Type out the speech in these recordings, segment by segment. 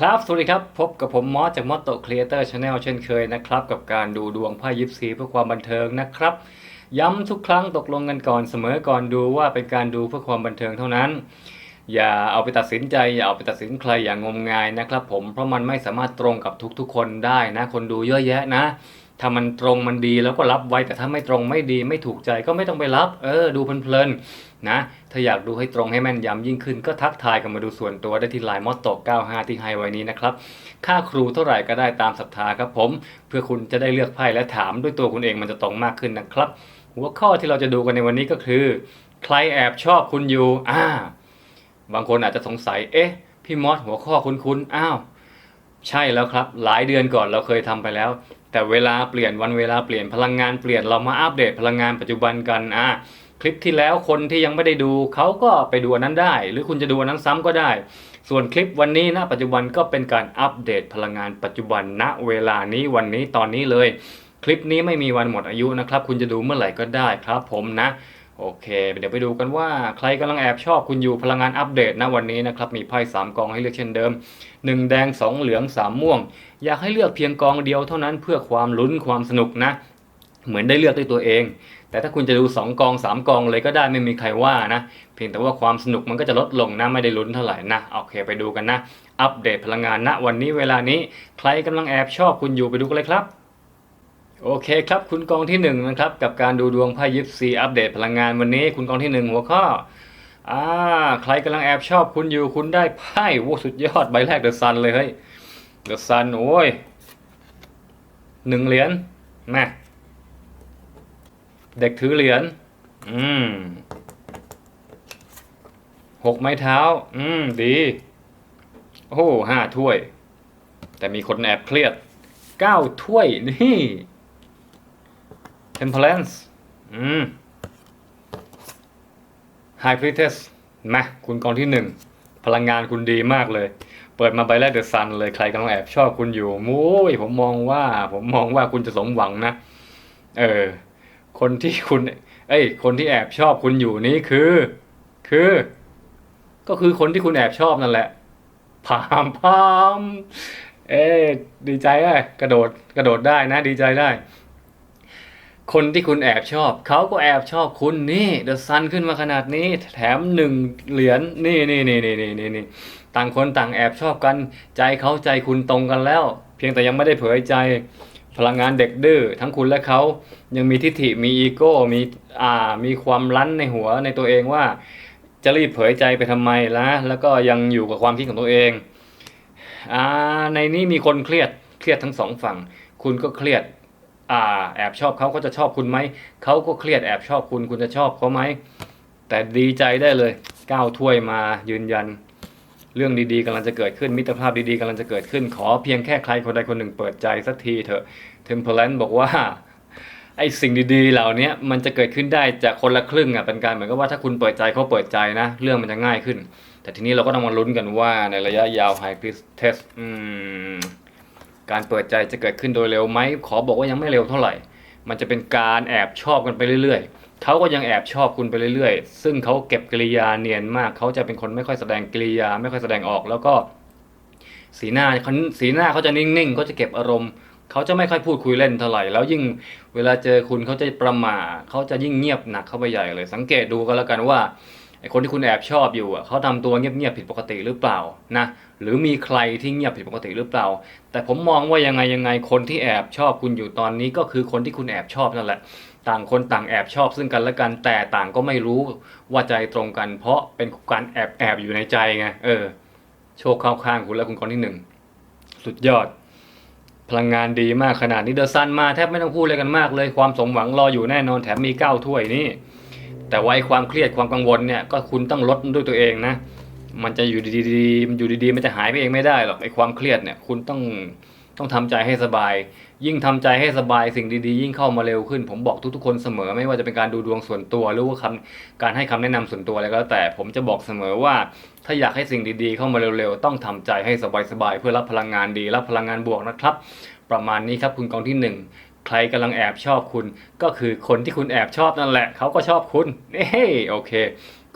ครับ สวัสดีครับ พบกับผมมอสจากมอสโตครีเอเตอร์ชาแนลเช่นเคยนะครับ กับการดูดวงไพ่ยิปซีเพื่อความบันเทิงนะครับ ย้ำทุกครั้งตกลงกันก่อนเสมอก่อนดูว่าเป็นการดูเพื่อความบันเทิงเท่านั้น อย่าเอาไปตัดสินใจ อย่าเอาไปตัดสินใครอย่างงมงายนะครับ ผมเพราะมันไม่สามารถตรงกับทุกๆ คนได้นะ คนดูเยอะแยะนะ ถ้ามันตรงมันดีแล้วก็รับไว้แต่ถ้าไม่ตรงไม่ดีไม่ถูกใจก็ไม่ต้องไปรับ เออ ดูเพลินๆนะถ้าอยากดูให้ตรงให้แม่นยำยิ่งขึ้น ก็ทักทายกันมาดูส่วนตัวได้ที่ไลน์มอตโต95 ที่ให้ไว้นี้นะครับ ค่าครูเท่าไหร่ก็ได้ตามศรัทธาครับผม เพื่อคุณจะได้เลือกไพ่และถามด้วยตัวคุณเองมันจะตรงมากขึ้นนะครับ หัวข้อที่เราจะดูกันในวันนี้ก็คือ ใครแอบชอบคุณอยู่อ่าบางคนอาจจะสงสัยเอ๊ะพี่มอสหัวข้อคุ้นๆอ้าวใช่แล้วครับ หลายเดือนก่อนเราเคยทำไปแล้ว แต่เวลาเปลี่ยนวันเวลาเปลี่ยนพลังงานเปลี่ยนเรามาอัปเดตพลังงานปัจจุบันกันอะคลิปที่แล้วคนที่ยังไม่ได้ดูเขาก็ไปดูอันนั้นได้ หรือคุณจะดูอันนั้นซ้ำก็ได้ ส่วนคลิปวันนี้นะปัจจุบันก็เป็นการอัปเดตพลังงานปัจจุบันณเวลานี้วันนี้ตอนนี้เลย คลิปนี้ไม่มีวันหมดอายุนะครับ คุณจะดูเมื่อไหร่ก็ได้ครับผมนะ โอเค เดี๋ยวไปดูกันว่าใครกำลังแอบชอบคุณอยู่พลังงานอัปเดตนะวันนี้นะครับ มีไพ่สามกองให้เลือกเช่นเดิม 1 แดง 2 เหลือง 3 ม่วง อยากให้เลือกเพียงกองเดียวเท่านั้นเพื่อความลุ้นความสนุกนะ เหมือนได้เลือกด้วยตัวเอง แต่ถ้าคุณจะดู 2 กอง 3 กองเลยก็ได้ไม่มีใครว่านะ เพียงแต่ว่าความสนุกมันก็จะลดลงนะไม่ได้ลุ้นเท่าไหร่นะโอเคไปดูกันนะ อัปเดตพลังงานณวันนี้เวลานี้ ใครกำลังแอบชอบคุณอยู่ไปดูกันเลยครับ โอเคครับ คุณกองที่หนึ่งนะครับกับการดูดวงไพ่ยิปซีอัปเดตพลังงานวันนี้ คุณกองที่หนึ่งหัวข้ออ่าใครกำลังแอบชอบคุณอยู่คุณได้ไพ่โว้สุดยอดใบแรกเดอะซันเลยเฮ้ยเดอะซันโอ้ยหนึ่งเหรียญแม่เด็กถือเหรียญอืมหกไม้เท้า อืม ดี โอ้ห้าถ้วย แต่มีคนแอบเครียดเก้าถ้วยนี่ Temperance อืม High Priestess มาคุณกองที่หนึ่ง พลังงานคุณดีมากเลย เปิดมาใบแรกเดอะซันเลยใครกำลังแอบชอบคุณอยู่มุ้ยผมมองว่า ผมมองว่าคุณจะสมหวังนะ เออ คนที่คุณ เอ้ย คนที่แอบชอบคุณอยู่นี้คือ คือ ก็คือคนที่คุณแอบชอบนั่นแหละพามพาม เอ๊ดีใจอะกระโดด กระโดดได้นะ ดีใจได้ คนที่คุณแอบชอบ เขาก็แอบชอบคุณนี่เดอะซันขึ้นมาขนาดนี้ แถมหนึ่งเหรียญนี่นี่นี่นี่นี่นี่นี่ต่างคนต่างแอบชอบกัน ใจเขาใจคุณตรงกันแล้ว เพียงแต่ยังไม่ได้เผยใจ พลังงานเด็กดื้อทั้งคุณและเขายังมีทิฐิมีอีโก้มีอ่ามีความรั้นในหัวในตัวเองว่า จะรีบเผยใจไปทำไมละแล้วก็ยังอยู่กับความคิดของตัวเองอ่าในนี้มีคนเครียดเครียดทั้งสองฝั่ง คุณก็เครียด อ่าแอบชอบเขาเขาจะชอบคุณไหม เขาก็เครียดแอบชอบคุณคุณจะชอบเขาไหม แต่ดีใจได้เลยก้าวถ้วยมายืนยัน เรื่องดีๆกำลังจะเกิดขึ้นมิตรภาพดีๆกำลังจะเกิดขึ้น ขอเพียงแค่ใครคนใดคนหนึ่งเปิดใจสักทีเถอะเทมเพลนบอกว่าไอ้สิ่งดีๆ เหล่านี้มันจะเกิดขึ้นได้จากคนละครึ่งอะเป็นการเหมือนกับว่าถ้าคุณเปิดใจเขาเปิดใจนะ เรื่องมันจะง่ายขึ้น แต่ทีนี้เราก็ต้องมาลุ้นกันว่าในระยะยาว High Priest Test อืม การเปิดใจจะเกิดขึ้นโดยเร็วไหมขอบอกว่ายังไม่เร็วเท่าไหร่ มันจะเป็นการแอบชอบกันไปเรื่อยๆเขาก็ยังแอบชอบคุณไปเรื่อยๆ ซึ่งเขาเก็บกิริยาเนียนมาก เขาจะเป็นคนไม่ค่อยแสดงกิริยา ไม่ค่อยแสดงออก แล้วก็ สีหน้าเขาสีหน้าเขาจะนิ่งๆเขาจะเก็บอารมณ์เขาจะไม่ค่อยพูดคุยเล่นเท่าไหร่ แล้วยิ่งเวลาเจอคุณเขาจะประหม่าเขาจะยิ่งเงียบหนักเข้าไปใหญ่เลย สังเกตดูก็แล้วกันว่า ไอคนที่คุณแอบชอบอยู่อะเขาทำตัวเงียบๆผิดปกติหรือเปล่านะหรือมีใครที่เงียบผิดปกติหรือเปล่า แต่ผมมองว่ายังไงยังไงคนที่แอบชอบคุณอยู่ตอนนี้ก็คือคนที่คุณแอบชอบนั่นแหละ ต่างคนต่างแอบชอบซึ่งกันและกันแต่ต่างก็ไม่รู้ว่าใจตรงกัน เพราะเป็นการแอบแอบอยู่ในใจไงเออ โชคเข้าข้างคุณแล้วคุณคนที่หนึ่งสุดยอด พลังงานดีมากขนาดนี้เดอะซันมาแทบไม่ต้องพูดเลยกันมากเลยความสมหวังรออยู่แน่นอนแถมมีเก้าถ้วยนี่ แต่ไว้ความเครียดความกังวลเนี่ยก็คุณต้องลดด้วยตัวเองนะมันจะอยู่ดีๆมันอยู่ดีๆมันจะหายไปเองไม่ได้หรอกไอ้ความเครียดเนี่ยคุณต้องต้องทำใจให้สบาย ยิ่งทำใจให้สบายสิ่งดีๆ ยิ่งเข้ามาเร็วขึ้น ผมบอกทุกๆคนเสมอ ไม่ว่าจะเป็นการดูดวงส่วนตัวหรือว่าคำการให้คำแนะนำส่วนตัวอะไรก็แล้วแต่ผมจะบอกเสมอว่า ถ้าอยากให้สิ่งดีๆ เข้ามาเร็วๆ ต้องทำใจให้สบายๆเพื่อรับพลังงานดีรับพลังงานบวกนะครับ ประมาณนี้ครับคุณกองที่หนึ่ง ใครกำลังแอบชอบคุณ ก็คือคนที่คุณแอบชอบนั่นแหละ เขาก็ชอบคุณเฮ้โอเค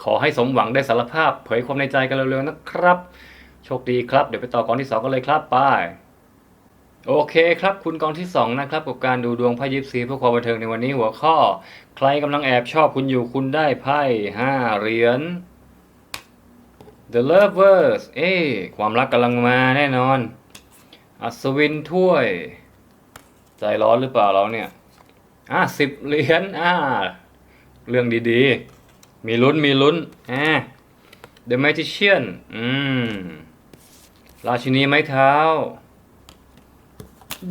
ขอให้สมหวังได้สารภาพ เผยความในใจกันเร็วๆนะครับ โชคดีครับ เดี๋ยวไปต่อกองที่สองกันเลยครับไปโอเคครับ คุณกองที่สองนะครับกับการดูดวงไพ่ยิปซีเพื่อความบันเทิงในวันนี้หัวข้อ ใครกำลังแอบชอบคุณอยู่คุณได้ไพ่ห้าเหรียญ The Lovers เอ้ความรักกำลังมาแน่นอน อัศวินถ้วย ใจร้อนหรือเปล่าเราเนี่ย อะสิบเหรียญอ่า เรื่องดีๆ มีลุ้นมีลุ้นอ่า The Magician อืม ราชินีไม้เท้า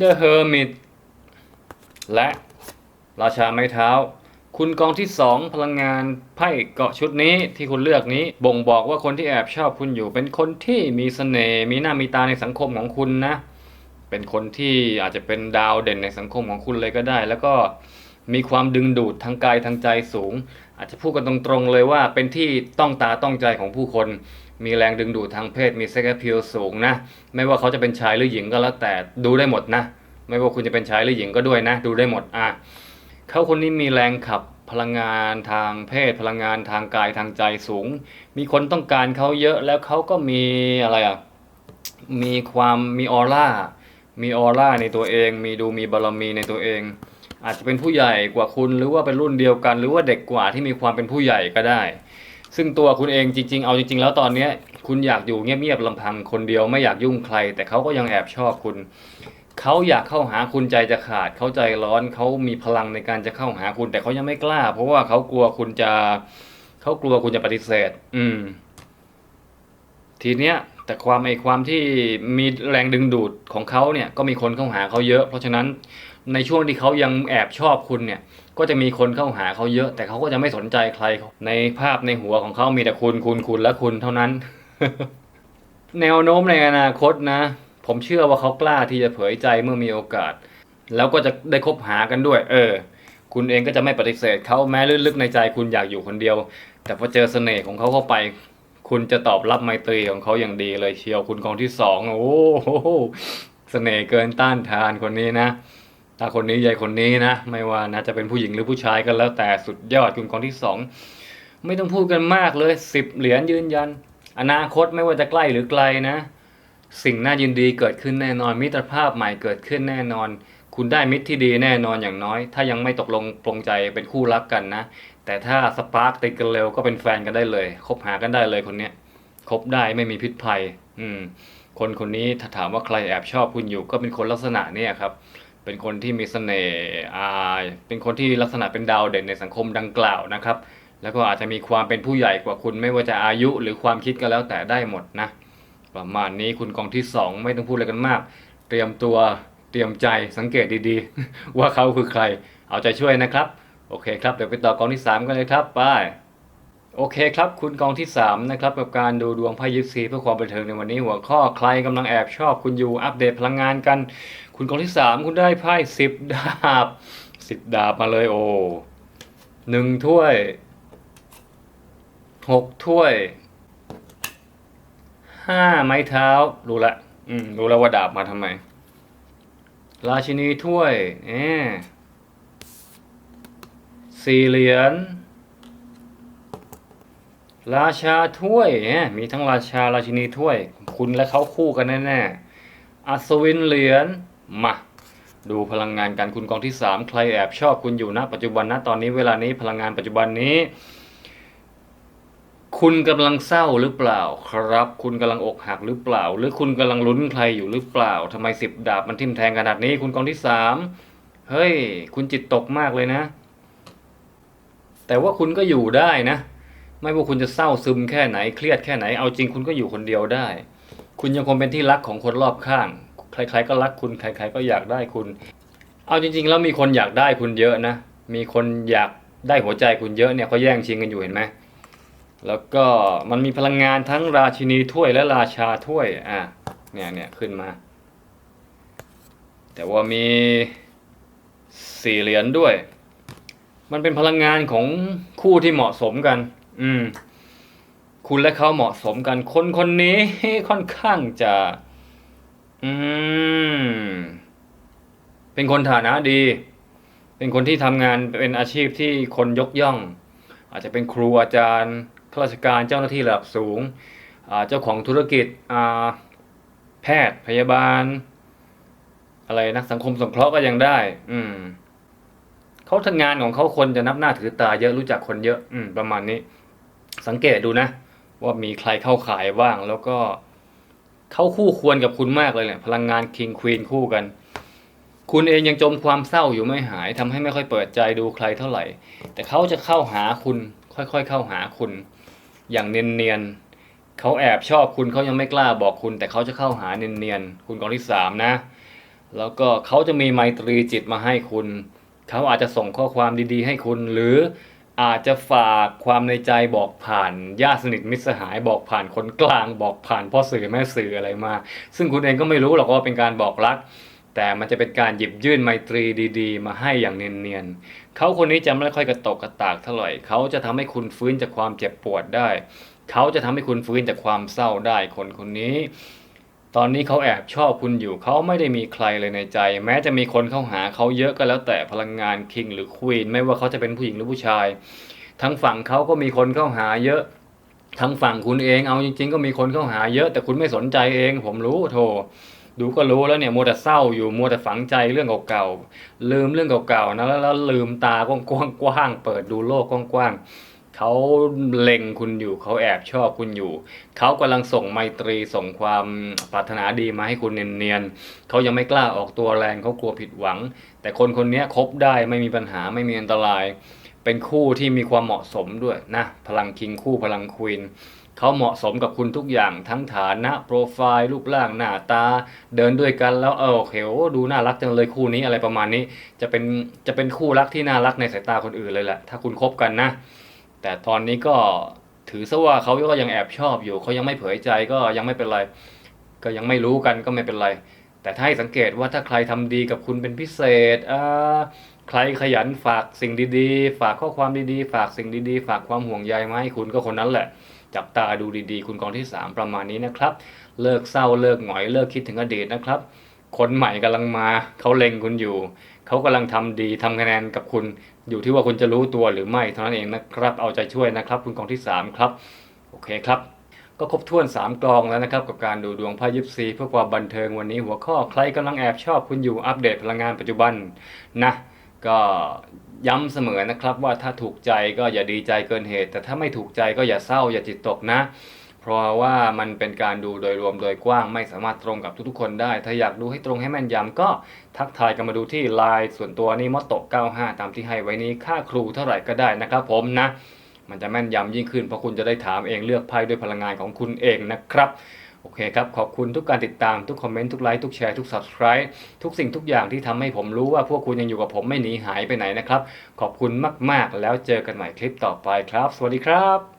The Hermit และราชาไม้เท้า คุณกองที่สองพลังงานไพ่เกาะชุดนี้ที่คุณเลือกนี้ บ่งบอกว่าคนที่แอบชอบคุณอยู่ เป็นคนที่มีเสน่ห์มีหน้ามีตาในสังคมของคุณนะ เป็นคนที่อาจจะเป็นดาวเด่นในสังคมของคุณเลยก็ได้ แล้วก็มีความดึงดูดทางกายทางใจสูง อาจจะพูดกันตรงๆเลยว่าเป็นที่ต้องตาต้องใจของผู้คน มีแรงดึงดูดทางเพศมีเซ็กซ์พิลสูงนะ ไม่ว่าเขาจะเป็นชายหรือหญิงก็แล้วแต่ดูได้หมดนะ ไม่ว่าคุณจะเป็นชายหรือหญิงก็ด้วยนะ ดูได้หมดอะเขาคนนี้มีแรงขับพลังงานทางเพศพลังงานทางกายทางใจสูง มีคนต้องการเขาเยอะแล้วเขาก็มีอะไรอะมีความมีออร่า มีออร่าในตัวเอง มีดูมีบารมีในตัวเอง อาจจะเป็นผู้ใหญ่กว่าคุณหรือว่าเป็นรุ่นเดียวกัน หรือว่าเด็กกว่าที่มีความเป็นผู้ใหญ่ก็ได้ ซึ่งตัวคุณเองจริง ๆ เอาจริง ๆ แล้วตอนนี้คุณอยากอยู่เงียบๆลำพังคนเดียวไม่อยากยุ่งใคร แต่เขาก็ยังแอบชอบคุณเขาอยากเข้าหาคุณใจจะขาดเขาใจร้อนเขามีพลังในการจะเข้าหาคุณ แต่เขายังไม่กล้า เพราะว่าเขากลัวคุณจะเขากลัวคุณจะปฏิเสธ อืม ทีเนี้ย แต่ความไอความที่มีแรงดึงดูดของเขาเนี่ยก็มีคนเข้าหาเขาเยอะ เพราะฉะนั้นในช่วงที่เขายังแอบชอบคุณเนี่ยก็จะมีคนเข้าหาเขาเยอะ แต่เขาก็จะไม่สนใจใคร ในภาพในหัวของเขามีแต่คุณคุณคุณและคุณเท่านั้น แนวโน้มในอนาคตนะ ผมเชื่อว่าเขากล้าที่จะเผยใจเมื่อมีโอกาส แล้วก็จะได้คบหากันด้วย เออ คุณเองก็จะไม่ปฏิเสธเขาแม้ลึกๆในใจคุณอยากอยู่คนเดียว แต่พอเจอเสน่ห์ของเขาเข้าไป คุณจะตอบรับไมตรีของเขาอย่างดีเลยเชียวคุณกองที่สองโอ้โหเสน่ห์เกินต้านทานคนนี้นะถ้าคนนี้ใหญ่คนนี้นะ ไม่ว่านะจะเป็นผู้หญิงหรือผู้ชายก็แล้วแต่สุดยอดคุณกองที่สองไม่ต้องพูดกันมากเลยสิบเหรียญยืนยัน อนาคตไม่ว่าจะใกล้หรือไกลนะ สิ่งน่ายินดีเกิดขึ้นแน่นอน มิตรภาพใหม่เกิดขึ้นแน่นอน คุณได้มิตรที่ดีแน่นอนอย่างน้อย ถ้ายังไม่ตกลงปลงใจเป็นคู่รักกันนะ แต่ถ้าสปาร์กติดกันเร็วก็เป็นแฟนกันได้เลย คบหากันได้เลยคนเนี้ยคบได้ไม่มีพิษภัย อืม คนคนนี้ถ้าถามว่าใครแอบชอบคุณอยู่ก็เป็นคนลักษณะเนี้ยครับ เป็นคนที่มีเสน่ห์อ่าเป็นคนที่ลักษณะเป็นดาวเด่นในสังคมดังกล่าวนะครับ แล้วก็อาจจะมีความเป็นผู้ใหญ่กว่าคุณไม่ว่าจะอายุหรือความคิดก็แล้วแต่ได้หมดนะ ประมาณนี้คุณกองที่สองไม่ต้องพูดอะไรกันมาก เตรียมตัวเตรียมใจสังเกตดีๆ ว่าเขาคือใคร เอาใจช่วยนะครับ โอเคครับเดี๋ยวไปต่อกองที่ 3 กันเลยครับไปโอเคครับ คุณกองที่ 3 นะครับ กับการดูดวงไพ่ยิปซีเพื่อความบันเทิงในวันนี้หัวข้อใครกำลังแอบชอบคุณอยู่อัปเดตพลังงานกัน คุณกองที่ 3 คุณได้ไพ่สิบดาบสิบดาบมาเลยโอ้หนึ่งถ้วยหกถ้วยห้าไม้เท้า รู้ละอืมรู้แล้วว่าดาบมาทำไม ราชินีถ้วยเออ สี่เหรียญ ราชาถ้วยมีทั้งราชาราชินีถ้วย คุณและเขาคู่กันแน่ๆอัศวินเหรียญมาดูพลังงานการคุณกองที่สามใครแอบชอบคุณอยู่นะปัจจุบันนะตอนนี้เวลานี้พลังงานปัจจุบันนี้ คุณกำลังเศร้าหรือเปล่าครับ คุณกำลังอกหักหรือเปล่า หรือคุณกำลังลุ้นใครอยู่หรือเปล่าทำไมสิบดาบมันทิ่มแทงขนาดนี้ คุณกองที่สามเฮ้ย คุณจิตตกมากเลยนะ แต่ว่าคุณก็อยู่ได้นะ ไม่ว่าคุณจะเศร้าซึมแค่ไหนเครียดแค่ไหน เอาจริงคุณก็อยู่คนเดียวได้ คุณยังคงเป็นที่รักของคนรอบข้าง ใคร ๆ ก็รักคุณ ใคร ๆ ก็อยากได้คุณ เอาจริง ๆ แล้วมีคนอยากได้คุณเยอะนะ มีคนอยากได้หัวใจคุณเยอะเนี่ยเขาแย่งชิงกันอยู่เห็นไหมแล้วก็มันมีพลังงานทั้งราชินีถ้วยและราชาถ้วย อะ เนี่ยเนี่ยขึ้นมา แต่ว่ามีสี่เหรียญด้วย มันเป็นพลังงานของคู่ที่เหมาะสมกัน อืม คุณและเขาเหมาะสมกัน คนคนนี้ค่อนข้างจะ อืม เป็นคนฐานะดี เป็นคนที่ทำงานเป็นอาชีพที่คนยกย่อง อาจจะเป็นครูอาจารย์ข้าราชการเจ้าหน้าที่ระดับสูงเจ้าของธุรกิจแพทย์พยาบาล อะไรนะสังคมสงเคราะห์ก็ยังได้ อืม เขาทำงานของเขาคนจะนับหน้าถือตาเยอะรู้จักคนเยอะ อืม ประมาณนี้ สังเกตดูนะ ว่ามีใครเข้าขายบ้าง แล้วก็เขาคู่ควรกับคุณมากเลยเนี่ยพลังงานคิงควีนคู่กัน คุณเองยังจมความเศร้าอยู่ไม่หายทำให้ไม่ค่อยเปิดใจดูใครเท่าไหร่ แต่เขาจะเข้าหาคุณ ค่อยๆเข้าหาคุณ อย่างเนียนๆเขาแอบชอบคุณเขายังไม่กล้าบอกคุณ แต่เขาจะเข้าหาเนียนๆคุณกองที่สามนะ แล้วก็เขาจะมีไมตรีจิตมาให้คุณ เขาอาจจะส่งข้อความดีๆ ให้คุณ หรืออาจจะฝากความในใจบอกผ่านญาติสนิทมิตรสหายบอกผ่านคนกลาง บอกผ่านพ่อสื่อแม่สื่ออะไรมา ซึ่งคุณเองก็ไม่รู้หรอกว่าเป็นการบอกรัก แต่มันจะเป็นการหยิบยื่นไมตรีดีๆ มาให้อย่างเนียนๆเขาคนนี้จะไม่ค่อยกระตกกระตากเท่าไหร่เขาจะทำให้คุณฟื้นจากความเจ็บปวดได้ เขาจะทำให้คุณฟื้นจากความเศร้าได้คนคนนี้ ตอนนี้เขาแอบชอบคุณอยู่เขาไม่ได้มีใครเลยในใจ แม้จะมีคนเข้าหาเขาเยอะก็แล้วแต่พลังงานคิงหรือควีนไม่ว่าเขาจะเป็นผู้หญิงหรือผู้ชาย ทั้งฝั่งเขาก็มีคนเข้าหาเยอะ ทั้งฝั่งคุณเองเอาจริง ๆ ก็มีคนเข้าหาเยอะ แต่คุณไม่สนใจเอง ผมรู้โธ่ดูก็รู้แล้วเนี่ยมัวแต่เศร้าอยู่มัวแต่ฝังใจเรื่องเก่าๆลืมเรื่องเก่าๆนะแล้วแล้วลืมตากว้างๆเปิดดูโลกกว้างๆ เขาเล็งคุณอยู่เขาแอบชอบคุณอยู่ เขากำลังส่งไมตรีส่งความปรารถนาดีมาให้คุณเนียนๆเขายังไม่กล้าออกตัวแรงเขากลัวผิดหวัง แต่คนคนนี้คบได้ไม่มีปัญหาไม่มีอันตราย เป็นคู่ที่มีความเหมาะสมด้วยนะพลังคิงคู่พลังควีนเขาเหมาะสมกับคุณทุกอย่างทั้งฐานะโปรไฟล์รูปร่างหน้าตา เดินด้วยกันแล้วเออโอเคโอ้ดูน่ารักจังเลยคู่นี้อะไรประมาณนี้ จะเป็นจะเป็นคู่รักที่น่ารักในสายตาคนอื่นเลยแหละถ้าคุณคบกันนะ แต่ตอนนี้ก็ถือซะว่าเขาก็ยังแอบชอบอยู่เขายังไม่เผยใจก็ยังไม่เป็นไร ก็ยังไม่รู้กันก็ไม่เป็นไร แต่ถ้าให้สังเกตว่าถ้าใครทำดีกับคุณเป็นพิเศษอ่าใครขยันฝากสิ่งดีๆ ฝากข้อความดีๆ ฝากสิ่งดีๆ ฝากความห่วงใยมาให้คุณก็คนนั้นแหละ จับตาดูดีๆ คุณกองที่ 3 ประมาณนี้นะครับ เลิกเศร้าเลิกหงอยเลิกคิดถึงอดีตนะครับ คนใหม่กำลังมาเขาเล็งคุณอยู่ เขากำลังทำดีทำคะแนนกับคุณ อยู่ที่ว่าคุณจะรู้ตัวหรือไม่เท่านั้นเองนะครับ เอาใจช่วยนะครับ คุณกองที่ 3 ครับ โอเคครับ ก็ครบถ้วน 3กลองแล้วนะครับ กับการดูดวงไพ่ยิปซีเพื่อความบันเทิงวันนี้หัวข้อใครกำลังแอบชอบคุณอยู่อัปเดตพลังงานปัจจุบันนะก็ย้ำเสมอนะครับว่าถ้าถูกใจก็อย่าดีใจเกินเหตุ แต่ถ้าไม่ถูกใจก็อย่าเศร้าอย่าจิตตกนะ ราะว่ามันเป็นการดูโดยรวมโดยกว้างไม่สามารถตรงกับทุกๆคนได้ ถ้าอยากดูให้ตรงให้แม่นยำก็ทักทายกันมาดูที่ไลน์ส่วนตัวนี่มอตโต95 ตามที่ให้ไว้นี้ค่าครูเท่าไหร่ก็ได้นะครับผมนะ มันจะแม่นยำยิ่งขึ้นเพราะคุณจะได้ถามเองเลือกไพ่ด้วยพลังงานของคุณเองนะครับโอเคครับ ขอบคุณทุกการติดตามทุกคอมเมนต์ทุกไลค์ทุกแชร์ทุก subscribe ทุกสิ่งทุกอย่างที่ทำให้ผมรู้ว่าพวกคุณยังอยู่กับผมไม่หนีหายไปไหนนะครับ ขอบคุณมาก ๆ แล้วเจอกันใหม่คลิปต่อไปครับ สวัสดีครับ